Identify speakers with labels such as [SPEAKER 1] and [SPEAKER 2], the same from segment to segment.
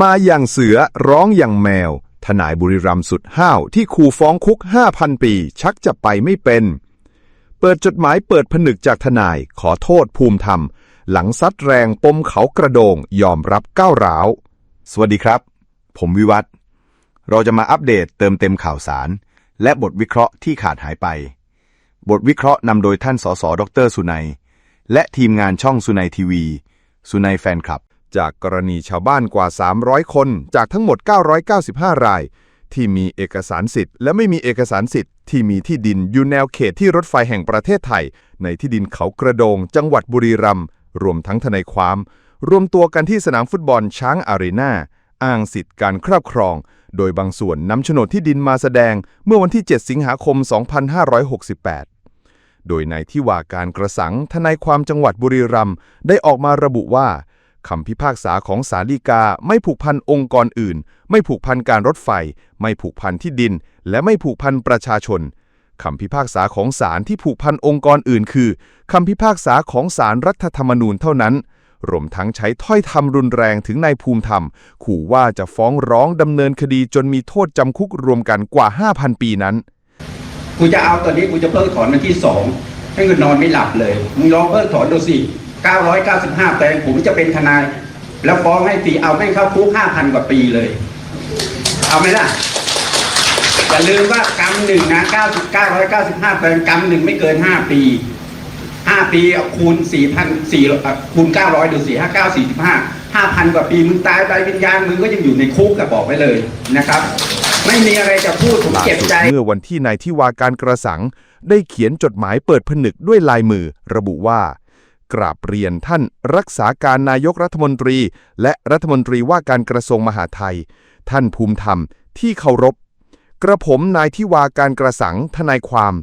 [SPEAKER 1] มาอย่างเสือร้องอย่างแมว ทนายบุรีรัมสุดห้าวที่ขู่ฟ้องคุก 5,000 ปี ชักจะไปไม่เป็น เปิดจดหมายเปิดผนึกจากทนายขอโทษภูมิธรรม หลังซัดแรงปมเขากระโดงยอมรับก้าวร้าว
[SPEAKER 2] สวัสดีครับ ผมวิวัฒน์เราจะมาอัปเดตเติมเต็มข่าวสาร และบทวิเคราะห์ที่ขาดหายไป บทวิเคราะห์นำโดยท่านสสดรสุนัย และทีมงานช่องสุนัยทีวี สุนัยแฟนคลับ
[SPEAKER 1] จากกรณีชาวบ้านกว่า 300 คนจากทั้งหมด 995 ราย ที่มีเอกสารสิทธิ์ และไม่มีเอกสารสิทธิ์ที่มีที่ดินอยู่แนวเขตที่รถไฟแห่งประเทศไทย ในที่ดินเขากระโดง จังหวัดบุรีรัมย์รวมทั้งทนายความ รวมตัวกันที่สนามฟุตบอลช้างอารีนาอ้างสิทธิ์การครอบครอง โดยบางส่วนนำโฉนดที่ดินมาแสดงเมื่อวันที่ 7 สิงหาคม 2568โดยในที่ว่าการกระสังทนายความจังหวัดบุรีรัมย์ได้ออกมาระบุว่า คำพิพากษาของศาลฎีกาไม่ผูกพันองค์กรอื่น ไม่ผูกพันการรถไฟ ไม่ผูกพันที่ดิน และไม่ผูกพันประชาชนคำพิพากษาของศาลที่ผูกพันองค์กรอื่น คือคำพิพากษาของศาลรัฐธรรมนูญเท่านั้นรวมทั้งใช้ถ้อยคำรุนแรงถึงนายภูมิธรรม ขู่ว่าจะฟ้องร้องดำเนินคดีจนมีโทษจำคุกรวมกันกว่า 5,000 ปีนั้น
[SPEAKER 3] กูจะเอาตอนนี้กูจะเพิกถอนวันที่สองให้เงินนอนไม่หลับเลย มึงลองเพิกถอนดูสิ 995 แปลงผมจะเป็นทนาย แล้วฟ้องให้ฟรีเอาแม่งเข้าคุก5,000 กว่าปีเลย เอาไหมล่ะอย่าลืมว่ากรรมหนึ่งนะ9 995แปลงกรรมหนึ่งไม่เกิน 5 ปี 5 ปีเอาคูณ4,000 4คูณ900ดูสิ59 45 5,000 กว่าปีมึงตายไปวิญญาณมึงก็ยังอยู่ในคุกกับบอกไว้เลยนะครับ ไม่มีอะไรจะพูดผม
[SPEAKER 1] ล่า
[SPEAKER 3] เจ็บ
[SPEAKER 1] สุด
[SPEAKER 3] ใจ
[SPEAKER 1] เมื่อวันที่นายที่วาการกระสัง ได้เขียนจดหมายเปิดผนึกด้วยลายมือ ระบุว่า กราบเรียนท่านรักษาการนายกรัฐมนตรี และรัฐมนตรีว่าการกระทรวงมหาดไทย ท่านภูมิธรรมที่เคารพ กระผมนายที่วาการกระสังทนายความ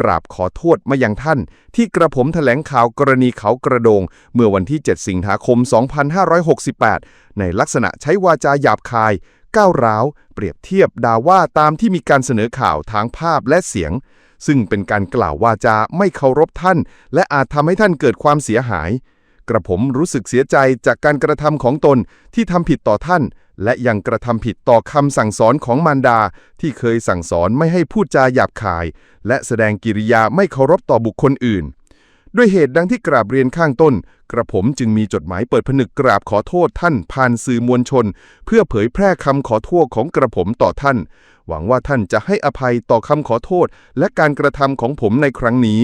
[SPEAKER 1] กราบขอโทษมายังท่าน ที่กระผมแถลงข่าวกรณีเขากระโดง เมื่อวันที่ 7 สิงหาคม 2568 ในลักษณะใช้วาจาหยาบคาย ก้าวร้าว เปรียบเทียบด่าว่าตามที่มีการเสนอข่าวทางภาพและเสียง ซึ่งเป็นการกล่าววาจาไม่เคารพท่าน และอาจทำให้ท่านเกิดความเสียหาย กระผมรู้สึกเสียใจจากการกระทำของตนที่ทำผิดต่อท่าน และยังกระทำผิดต่อคำสั่งสอนของมารดา ที่เคยสั่งสอนไม่ให้พูดจาหยาบคาย และแสดงกิริยาไม่เคารพต่อบุคคลอื่น ด้วยเหตุดังที่กราบเรียนข้างต้น กระผมจึงมีจดหมายเปิดผนึกกราบขอโทษท่านผ่านสื่อมวลชน เพื่อเผยแพร่คำขอโทษของกระผมต่อท่าน หวังว่าท่านจะให้อภัยต่อคำขอโทษ และการกระทำของผมในครั้งนี้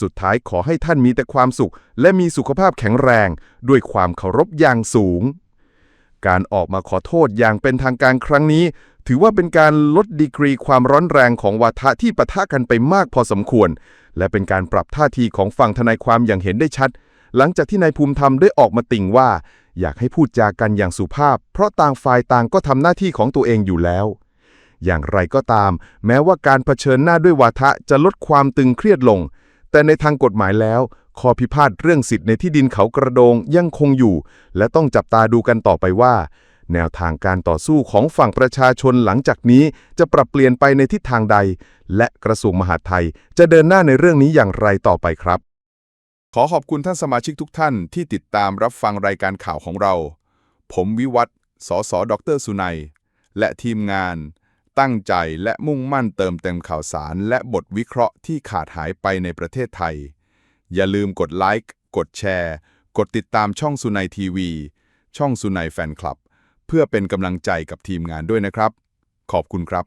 [SPEAKER 1] สุดท้ายขอให้ท่านมีแต่ความสุข และมีสุขภาพแข็งแรง ด้วยความเคารพอย่างสูง การออกมาขอโทษอย่างเป็นทางการครั้งนี้ ถือว่าเป็นการลดดีกรีความร้อนแรงของวาทะที่ปะทะกันไปมากพอสมควร และเป็นการปรับท่าทีของฝั่งทนายความอย่างเห็นได้ชัด หลังจากที่นายภูมิธรรมได้ออกมาติ่งว่า อยากให้พูดจากันอย่างสุภาพ เพราะต่างฝ่ายต่างก็ทำหน้าที่ของตัวเองอยู่แล้ว อย่างไรก็ตาม แม้ว่าการเผชิญหน้าด้วยวาทะจะลดความตึงเครียดลง แต่ในทางกฎหมายแล้วข้อพิพาทเรื่องสิทธิ์ในที่ดินเขากระโดงยังคงอยู่ และต้องจับตาดูกันต่อไปว่า แนวทางการต่อสู้ของฝั่งประชาชนหลังจากนี้จะปรับเปลี่ยนไปในทิศทางใด และกระทรวงมหาดไทย จะเดินหน้าในเรื่องนี้อย่างไรต่อไปครับ ขอขอบคุณท่านสมาชิกทุกท่านที่ติดตามรับฟังรายการข่าวของเรา ผมวิวัฒน์สสดรสุนัย และทีมงาน ตั้งใจและมุ่งมั่นเติมเต็มข่าวสาร และบทวิเคราะห์ที่ขาดหายไปในประเทศไทย อย่าลืมกดไลค์กดแชร์ กดติดตามช่องสุนัยทีวี ช่องสุนัยแฟนคลับ เพื่อเป็นกำลังใจกับทีมงานด้วยนะครับ ขอบคุณครับ